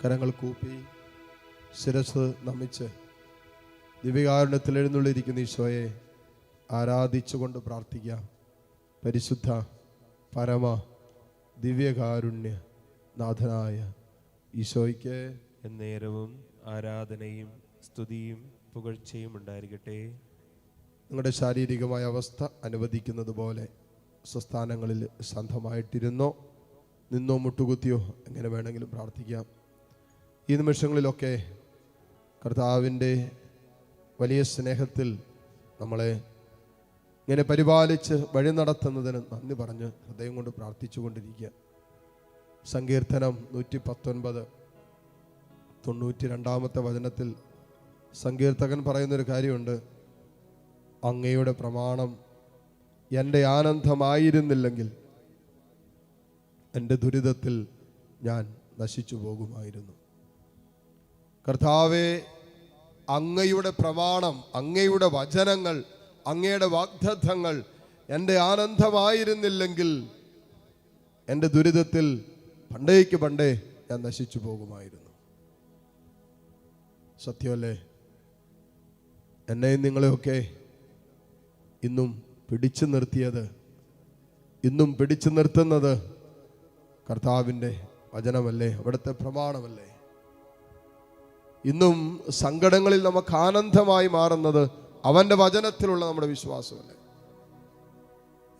കരങ്ങൾ കൂപ്പി ശിരസ് നമിച്ച് ദിവ്യകാരുണ്യത്തിൽ എഴുന്നള്ളിയിരിക്കുന്ന ഈശോയെ ആരാധിച്ചുകൊണ്ട് പ്രാർത്ഥിക്കാം. പരിശുദ്ധ പരമ ദിവ്യകാരുണ്യ നാഥനായ ഈശോയ്ക്ക് എന്നേരവും ആരാധനയും സ്തുതിയും പുകഴ്ചയും ഉണ്ടായിരിക്കട്ടെ. നിങ്ങളുടെ ശാരീരികമായ അവസ്ഥ അനുവദിക്കുന്നത് പോലെ സ്വസ്ഥാനങ്ങളിൽ ശാന്തമായിട്ടിരുന്നോ നിന്നോ മുട്ടുകുത്തിയോ എങ്ങനെ വേണമെങ്കിലും പ്രാർത്ഥിക്കാം. ഈ നിമിഷങ്ങളിലൊക്കെ കർത്താവിന്റെ വലിയ സ്നേഹത്തിൽ നമ്മളെ ഇങ്ങനെ പരിപാലിച്ച് വഴി നടത്തുന്നതിന് നന്ദി പറഞ്ഞ് ഹൃദയം കൊണ്ട് പ്രാർത്ഥിച്ചു കൊണ്ടിരിക്കുക. സങ്കീർത്തനം നൂറ്റി പത്തൊൻപത് തൊണ്ണൂറ്റി രണ്ടാമത്തെ വചനത്തിൽ സങ്കീർത്തകൻ പറയുന്നൊരു കാര്യമുണ്ട്. അങ്ങയുടെ പ്രമാണം എന്റെ ആനന്ദമായിരുന്നില്ലെങ്കിൽ എന്റെ ദുരിതത്തിൽ ഞാൻ നശിച്ചു പോകുമായിരുന്നു. കർത്താവെ അങ്ങയുടെ പ്രമാണം അങ്ങയുടെ വചനങ്ങൾ അങ്ങയുടെ വാഗ്ദത്തങ്ങൾ എന്റെ ആനന്ദമായിരുന്നില്ലെങ്കിൽ എന്റെ ദുരിതത്തിൽ പണ്ടേക്ക് പണ്ടേ ഞാൻ നശിച്ചു പോകുമായിരുന്നു. സത്യമല്ലേ? എന്നെയും നിങ്ങളെയൊക്കെ ഇന്നും പിടിച്ചു നിർത്തിയത് ഇന്നും പിടിച്ചു നിർത്തുന്നത് കർത്താവിന്റെ വചനമല്ലേ അവിടുത്തെ പ്രമാണമല്ലേ? ഇന്നും സങ്കടങ്ങളിൽ നമുക്ക് ആനന്ദമായി മാറുന്നത് അവന്റെ വചനത്തിലുള്ള നമ്മുടെ വിശ്വാസമല്ലേ?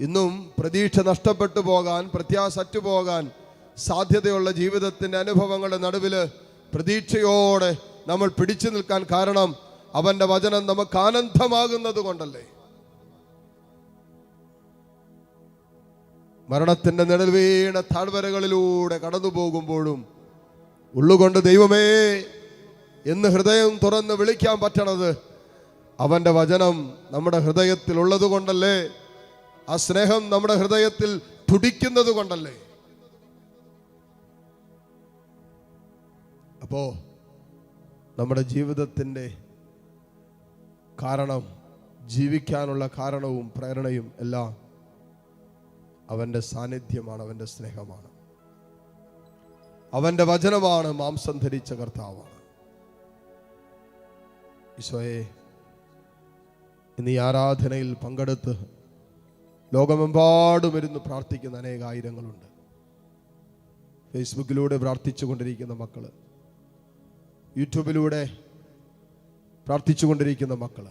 ഇന്നും പ്രതീക്ഷ നഷ്ടപ്പെട്ടു പോകാൻ പ്രത്യാസറ്റു പോകാൻ സാധ്യതയുള്ള ജീവിതത്തിന്റെ അനുഭവങ്ങളുടെ നടുവിൽ പ്രതീക്ഷയോടെ നമ്മൾ പിടിച്ചു നിൽക്കാൻ കാരണം അവന്റെ വചനം നമുക്ക് ആനന്ദമാകുന്നത് കൊണ്ടല്ലേ? മരണത്തിന്റെ നിഴൽ വീണ താഴ്വരകളിലൂടെ കടന്നു പോകുമ്പോഴും ഉള്ളുകൊണ്ട് ദൈവമേ എന്ന് ഹൃദയം തുറന്ന് വിളിക്കാൻ പറ്റണത് അവന്റെ വചനം നമ്മുടെ ഹൃദയത്തിൽ ഉള്ളത് കൊണ്ടല്ലേ ആ സ്നേഹം നമ്മുടെ ഹൃദയത്തിൽ തുടിക്കുന്നത് കൊണ്ടല്ലേ അപ്പോ നമ്മുടെ ജീവിതത്തിന്റെ കാരണം ജീവിക്കാനുള്ള കാരണവും പ്രേരണയും എല്ലാം അവന്റെ സാന്നിധ്യമാണ് അവന്റെ സ്നേഹമാണ്. അവന്റെ വചനമാണ് മാംസം ധരിച്ച കർത്താവാണ്. ഈശോയെ ഇന്ന് ഈ ആരാധനയിൽ പങ്കെടുത്ത് ലോകമെമ്പാടും ഇരുന്ന് പ്രാർത്ഥിക്കുന്ന അനേകായിരങ്ങളുണ്ട്. ഫേസ്ബുക്കിലൂടെ പ്രാർത്ഥിച്ചു കൊണ്ടിരിക്കുന്ന മക്കൾ യൂട്യൂബിലൂടെ പ്രാർത്ഥിച്ചു കൊണ്ടിരിക്കുന്ന മക്കൾ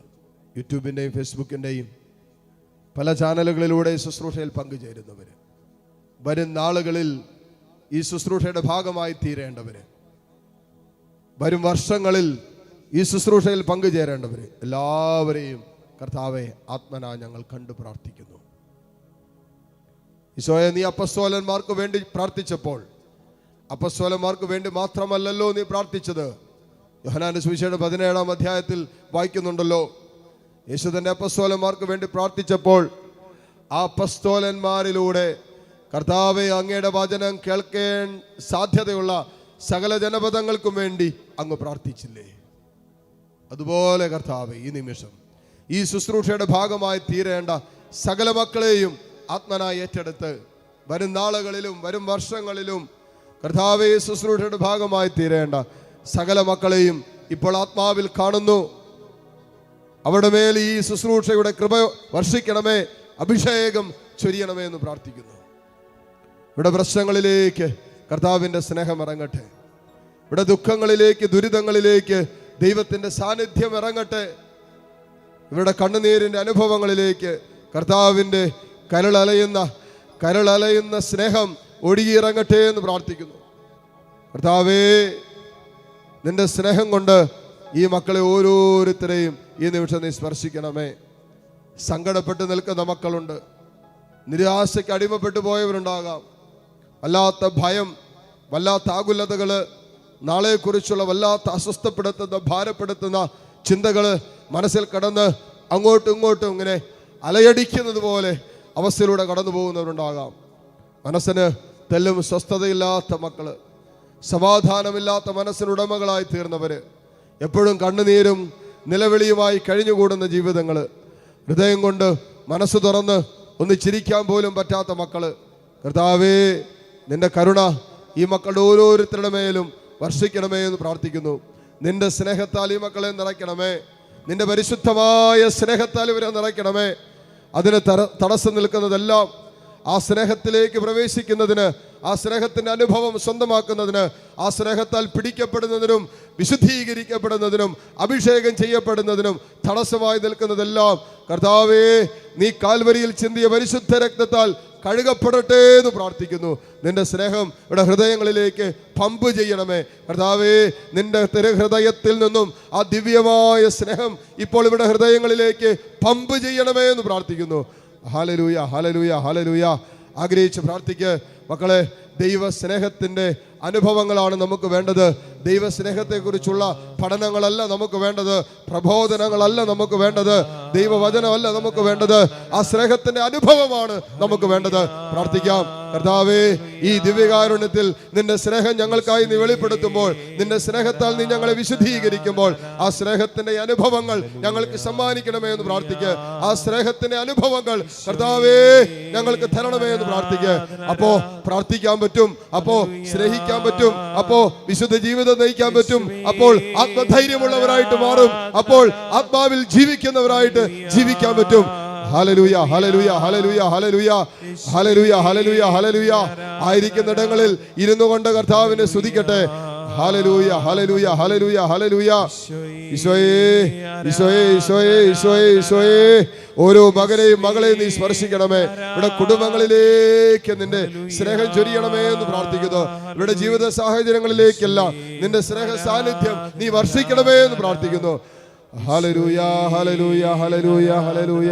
യൂട്യൂബിന്റെയും ഫേസ്ബുക്കിന്റെയും പല ചാനലുകളിലൂടെ ശുശ്രൂഷയിൽ പങ്കുചേരുന്നവർ വരും നാളുകളിൽ ഈ ശുശ്രൂഷയുടെ ഭാഗമായി തീരേണ്ടവർ വരും വർഷങ്ങളിൽ ഈ ശുശ്രൂഷയിൽ പങ്കുചേരേണ്ടവർ എല്ലാവരെയും കർത്താവെ ആത്മന ഞങ്ങൾ കണ്ടു പ്രാർത്ഥിക്കുന്നു. ഈശോയെ നീ അപ്പസ്തോലന്മാർക്ക് വേണ്ടി പ്രാർത്ഥിച്ചപ്പോൾ അപ്പസ്തോലന്മാർക്ക് വേണ്ടി മാത്രമല്ലല്ലോ നീ പ്രാർത്ഥിച്ചത്. യോഹനാന്റെ സുവിശേഷം പതിനേഴാം അധ്യായത്തിൽ വായിക്കുന്നുണ്ടല്ലോ യേശു തന്റെ അപ്പസ്തോലന്മാർക്ക് വേണ്ടി പ്രാർത്ഥിച്ചപ്പോൾ ആ അപ്പസ്തോലന്മാരിലൂടെ കർത്താവെ അങ്ങയുടെ വചനം കേൾക്കേൻ സാധ്യതയുള്ള സകല ജനപദങ്ങൾക്കും വേണ്ടി അങ്ങ് പ്രാർത്ഥിച്ചില്ലേ? അതുപോലെ കർത്താവ് ഈ നിമിഷം ഈ ശുശ്രൂഷയുടെ ഭാഗമായി തീരേണ്ട സകല മക്കളെയും ആത്മനായി ഏറ്റെടുത്ത് വരും നാളുകളിലും വരും വർഷങ്ങളിലും കർത്താവ് ഈ ശുശ്രൂഷയുടെ ഭാഗമായി തീരേണ്ട സകല മക്കളെയും ഇപ്പോൾ ആത്മാവിൽ കാണുന്നു. അവിടെ മേൽ ഈ ശുശ്രൂഷയുടെ കൃപ വർഷിക്കണമേ അഭിഷേകം ചൊരിയണമേ എന്ന് പ്രാർത്ഥിക്കുന്നു. ഇവിടെ പ്രശ്നങ്ങളിലേക്ക് കർത്താവിന്റെ സ്നേഹം ഇറങ്ങട്ടെ. ഇവിടെ ദുഃഖങ്ങളിലേക്ക് ദുരിതങ്ങളിലേക്ക് ദൈവത്തിന്റെ സാന്നിധ്യം ഇറങ്ങട്ടെ. ഇവരുടെ കണ്ണുനീരിന്റെ അനുഭവങ്ങളിലേക്ക് കർത്താവിന്റെ കരളലയുന്ന കരളലയുന്ന സ്നേഹം ഒഴുകിയിറങ്ങട്ടെ എന്ന് പ്രാർത്ഥിക്കുന്നു. കർത്താവേ നിന്റെ സ്നേഹം കൊണ്ട് ഈ മക്കളെ ഓരോരുത്തരെയും ഈ നിമിഷം നീ സ്പർശിക്കണമേ. സങ്കടപ്പെട്ട് നിൽക്കുന്ന മക്കളുണ്ട്. നിരാശയ്ക്ക് അടിമപ്പെട്ടു പോയവരുണ്ടാകാം. വല്ലാത്ത ഭയം വല്ലാത്ത ആകുലതകൾ നാളെക്കുറിച്ചുള്ള വല്ലാത്ത അസ്വസ്ഥപ്പെടുത്തുന്ന ഭാരപ്പെടുത്തുന്ന ചിന്തകൾ മനസ്സിൽ കടന്ന് അങ്ങോട്ടും ഇങ്ങോട്ടും ഇങ്ങനെ അലയടിക്കുന്നത് പോലെ അവസ്ഥയിലൂടെ കടന്നു പോകുന്നവരുണ്ടാകാം. മനസ്സിന് തെല്ലും സ്വസ്ഥതയില്ലാത്ത മക്കൾ സമാധാനമില്ലാത്ത മനസ്സിനുടമകളായി തീർന്നവര് എപ്പോഴും കണ്ണുനീരും നിലവിളിയുമായി കഴിഞ്ഞുകൂടുന്ന ജീവിതങ്ങൾ ഹൃദയം കൊണ്ട് മനസ്സ് തുറന്ന് ഒന്ന് ചിരിക്കാൻ പോലും പറ്റാത്ത മക്കൾ. കർത്താവേ നിന്റെ കരുണ ഈ മക്കളുടെ ഓരോരുത്തരുടെ മേലും വർഷിക്കണമേ എന്ന് പ്രാർത്ഥിക്കുന്നു. നിന്റെ സ്നേഹത്താൽ ഈ മക്കളെ നിറയ്ക്കണമേ. നിന്റെ പരിശുദ്ധമായ സ്നേഹത്താൽ ഇവരെ നിറയ്ക്കണമേ. അതിന് തട- തടസ്സം നിൽക്കുന്നതെല്ലാം ആ സ്നേഹത്തിലേക്ക് പ്രവേശിക്കുന്നതിന് ആ സ്നേഹത്തിന്റെ അനുഭവം സ്വന്തമാക്കുന്നതിന് ആ സ്നേഹത്താൽ പിടിക്കപ്പെടുന്നതിനും വിശുദ്ധീകരിക്കപ്പെടുന്നതിനും അഭിഷേകം ചെയ്യപ്പെടുന്നതിനും തടസ്സമായി നിൽക്കുന്നതെല്ലാം കർത്താവേ നീ കാൽവരിയിൽ ചിന്തിയ പരിശുദ്ധ രക്തത്താൽ കഴുകപ്പെടട്ടെ എന്ന് പ്രാർത്ഥിക്കുന്നു. നിന്റെ സ്നേഹം ഇവിടെ ഹൃദയങ്ങളിലേക്ക് പമ്പ് ചെയ്യണമേ. കർത്താവേ നിന്റെ തിരുഹൃദയത്തിൽ നിന്നും ആ ദിവ്യമായ സ്നേഹം ഇപ്പോൾ ഇവിടെ ഹൃദയങ്ങളിലേക്ക് പമ്പ് ചെയ്യണമേ എന്ന് പ്രാർത്ഥിക്കുന്നു. Hallelujah hallelujah hallelujah. ആഗ്രഹിച്ച് പ്രാർത്ഥിക്ക്. മക്കളെ ദൈവ സ്നേഹത്തിന്റെ അനുഭവങ്ങളാണ് നമുക്ക് വേണ്ടത്. ദൈവസ്നേഹത്തെക്കുറിച്ചുള്ള പഠനങ്ങളല്ല നമുക്ക് വേണ്ടത്. പ്രബോധനങ്ങളല്ല നമുക്ക് വേണ്ടത്. ദൈവവചനമല്ല നമുക്ക് വേണ്ടത്. ആ സ്നേഹത്തിന്റെ അനുഭവമാണ് നമുക്ക് വേണ്ടത്. പ്രാർത്ഥിക്കാം. കർത്താവേ ഈ ദിവ്യകാരുണ്യത്തിൽ നിന്റെ സ്നേഹം ഞങ്ങൾക്കായി നീ വെളിപ്പെടുത്തുമ്പോൾ നിന്റെ സ്നേഹത്താൽ നീ ഞങ്ങളെ വിശദീകരിക്കുമ്പോൾ ആ സ്നേഹത്തിന്റെ അനുഭവങ്ങൾ ഞങ്ങൾക്ക് സമ്മാനിക്കണമേ എന്ന് പ്രാർത്ഥിക്കുക ആ സ്നേഹത്തിന്റെ അനുഭവങ്ങൾ കർത്താവേ ഞങ്ങൾക്ക് തരണമേ എന്ന് പ്രാർത്ഥിക്കുക അപ്പോ പ്രാർത്ഥിക്കാൻ പറ്റും അപ്പോ സ്നേഹിക്കാൻ പറ്റും അപ്പോ വിശുദ്ധ ജീവിതം നയിക്കാൻ പറ്റും അപ്പോൾ ആത്മധൈര്യമുള്ളവരായിട്ട് മാറും അപ്പോൾ ആത്മാവിൽ ജീവിക്കുന്നവരായിട്ട് ജീവിക്കാൻ പറ്റും. ഹലലൂയ ഹലലൂയ ഹലലൂയ ഹലലൂയ ഹലലൂയ ഹലലൂയ ഹലലൂയ ആയിരിക്കുന്നിടങ്ങളിൽ ഇരുന്നു കൊണ്ട് കർത്താവിനെ സ്തുതിക്കട്ടെ. ഹലലൂയ ഹലലൂയ ഹലലൂയ ഹലലൂയ ഈശോയേ ഈശോയേ ഈശോയേ ഈശോയേ ഈശോയേ. ഓരോ മകനെയും മകളെയും നീ സ്പർശിക്കണമേ. ഇവിടെ കുടുംബങ്ങളിലേക്ക് നിന്റെ സ്നേഹം ചൊരിയണമേ എന്ന് പ്രാർത്ഥിക്കുന്നു. ഇവിടെ ജീവിത സാഹചര്യങ്ങളിലേക്കല്ല നിന്റെ സ്നേഹ സാന്നിധ്യം നീ വർഷിക്കണമേ എന്ന് പ്രാർത്ഥിക്കുന്നു. ഹലലൂയ ഹലലൂയ ഹലലൂയ ഹലലൂയ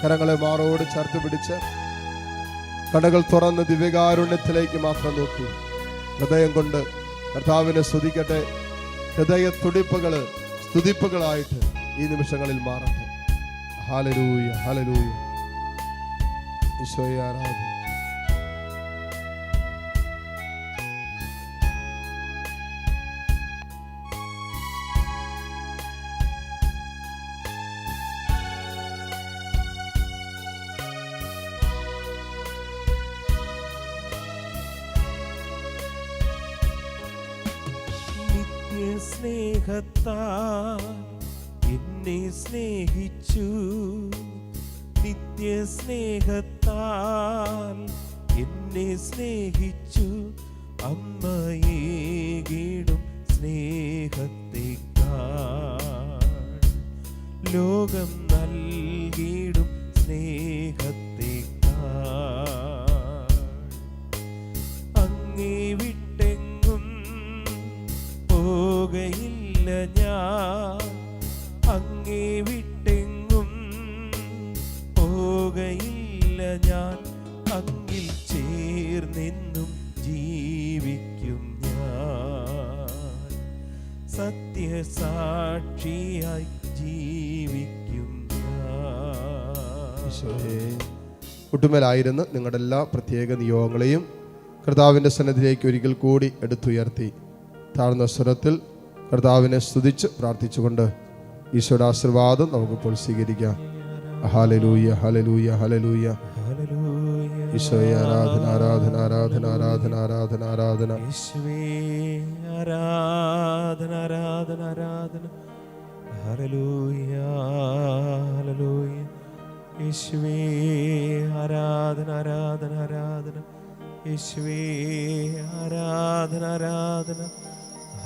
കരങ്ങളെ മാറോട് ചേർത്ത് പിടിച്ച് കടകൾ തുറന്ന് ദിവ്യകാരുണ്യത്തിലേക്ക് മാത്രം നോക്കി. ഹൃദയം കൊണ്ട് കർത്താവിനെ സ്തുതിക്കട്ടെ. ഹൃദയ തുടിപ്പുകൾ സ്തുതിപ്പുകളായിട്ട് ഈ നിമിഷങ്ങളിൽ മാറട്ടെ. ഹാലലൂയ ഹാലലൂയ ഈശോയെ ആരാധന. നിത്യസ്നേഹത്താൽ എന്നെ സ്നേഹിച്ചു. നിത്യസ്നേഹത്താൽ എന്നെ സ്നേഹിച്ചു. അമ്മയേകിടും സ്നേഹത്തേക്കാൾ. ലോകം അങ്ങേ വിട്ടെങ്ങും പോകയില്ല ഞാൻ. അങ്ങിൽ ചേർന്നെന്നും ജീവിക്കും ഞാൻ. സത്യസാക്ഷിയായി ജീവിക്കും ഞാൻ. ഒട്ടുമേലായിരുന്നു നിങ്ങളുടെ എല്ലാ പ്രത്യേക നിയോഗങ്ങളെയും കർത്താവിന്റെ സന്നദ്ധിയിലേക്ക് ഒരിക്കൽ കൂടി എടുത്തുയർത്തി. താഴ്ന്ന സ്വരത്തിൽ കർത്താവിനെ സ്തുതിച്ച് പ്രാർത്ഥിച്ചുകൊണ്ട് ഈശോയുടെ ആശീർവാദം നമുക്കിപ്പോൾ സ്വീകരിക്കാം. ഹലലൂയ ഹലലൂയ ഹലലൂയ. ഈശോയെ ആരാധന ആരാധന ആരാധന ആരാധന ആരാധന ആരാധന. ആരാധന ആരാധന ആരാധന. Hallelujah hallelujah. യേശുവേ ആരാധന ആരാധന ആരാധന. യേശുവേ ആരാധന ആരാധന.